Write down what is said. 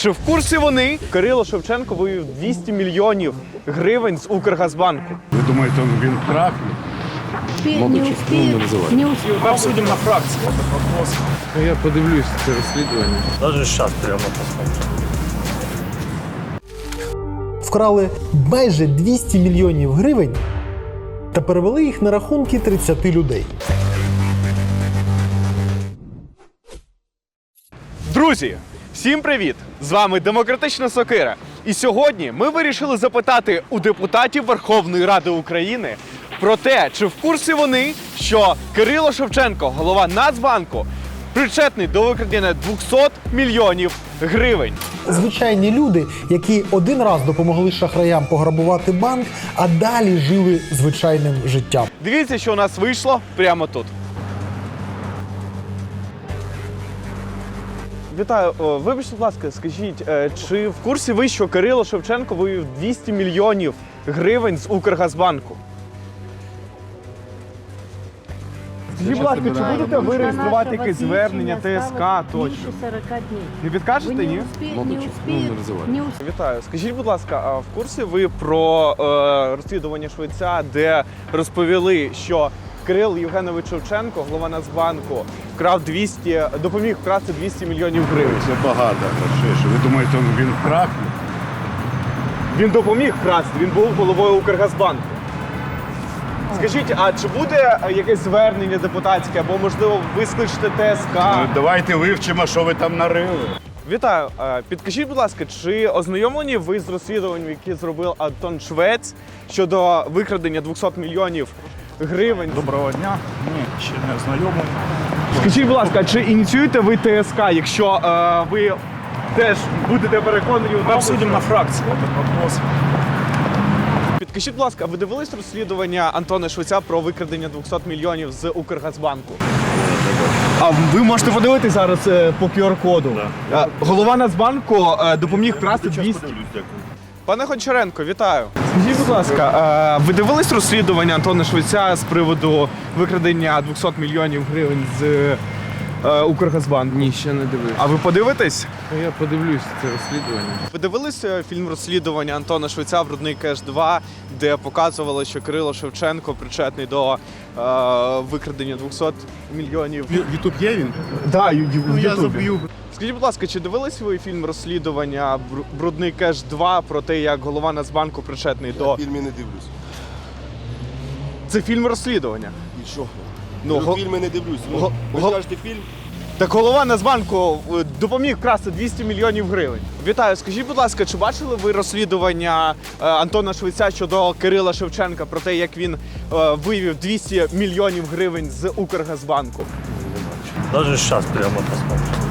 Чи в курсі вони? Кирило Шевченко вивів 200 мільйонів гривень з Укргазбанку. Ви думаєте, він крахне? успе- не успеет. Мы обсудим на этот вопрос. Ну, Я подивлюсь це розслідування. Даже сейчас прямо посмотрим. вкрали майже 200 мільйонів гривень та перевели їх на рахунки 30 людей. Друзі, всім привіт! З вами Демократична Сокира. І сьогодні ми вирішили запитати у депутатів Верховної Ради України про те, чи в курсі вони, що Кирило Шевченко, голова Нацбанку, причетний до викрадення 200 мільйонів гривень. Звичайні люди, які один раз допомогли шахраям пограбувати банк, а далі жили звичайним життям. Дивіться, що у нас вийшло прямо тут. Вітаю, вибачте, будь ласка, скажіть, е, чи в курсі ви, що Кирило Шевченко вивів 200 мільйонів гривень з Укргазбанку? Скажіть, будь ласка, чи будете ви реєструвати якесь звернення ТСК точно? 40 дней. Не підкажете, ні? не человек, ну. Вітаю. Скажіть, будь ласка, а в курсі ви про е, розслідування Швейця, де розповіли, що Кирил Євгенович Шевченко, голова Нацбанку, вкрав 200, допоміг вкрасти 200 мільйонів гривень. Це багато грошей. Що Ви думаєте, він крахне? Він допоміг вкрасти, він був головою Укргазбанку. Скажіть, а чи буде якесь звернення депутатське, або можливо ви скличете ТСК? Ну, давайте вивчимо, що ви там нарили. Вітаю. Е, Підкажіть, будь ласка, чи ознайомлені ви з розслідуванням, яке зробив Антон Швець щодо викрадення 200 мільйонів гривень? Доброго дня. Ні, ще не знайомий. Скажіть, будь ласка, чи ініціюєте ви ТСК, якщо е, ви теж будете переконані у тому, обсудим що- на этот вопрос. Підкажіть, будь ласка, ви дивились розслідування Антона Швеця про викрадення 200 мільйонів з Укргазбанку? А ви можете подивитися зараз е, по QR-коду. Е, Голова Нацбанку е, допоміг вкрасти 200. Пане Гончаренко, вітаю. Скажіть, будь ласка, ви дивились розслідування Антона Швеця з приводу викрадення 200 мільйонів гривень з е, Укргазбанку? Ні, ще не дивився. А ви подивитесь? Ну, Я подивлюсь це розслідування. Ви дивились е, фільм розслідування Антона Швеця Брудний кеш 2, де показували, що Кирило Шевченко причетний до е, викрадення 200 мільйонів. Ютуб є він? Да, ю- ю- в Ну, я Ютубі. заб'ю. Скажіть, будь ласка, чи дивились ви фільм розслідування Бру- Брудний кеш 2 про те, як голова Нацбанку причетний до. Фільми не дивлюсь. Це фільм розслідування. І що? Ну, Ну, го- фільми не дивлюсь. Ну, го- ви го- кажете фільм? Так голова Нацбанку е, допоміг вкрасти 200 мільйонів гривень. Вітаю, скажіть, будь ласка, чи бачили ви розслідування е, Антона Швеця щодо Кирила Шевченка про те, як він е, вивів 200 мільйонів гривень з Укргазбанку? Даже сейчас прямо посмотрим.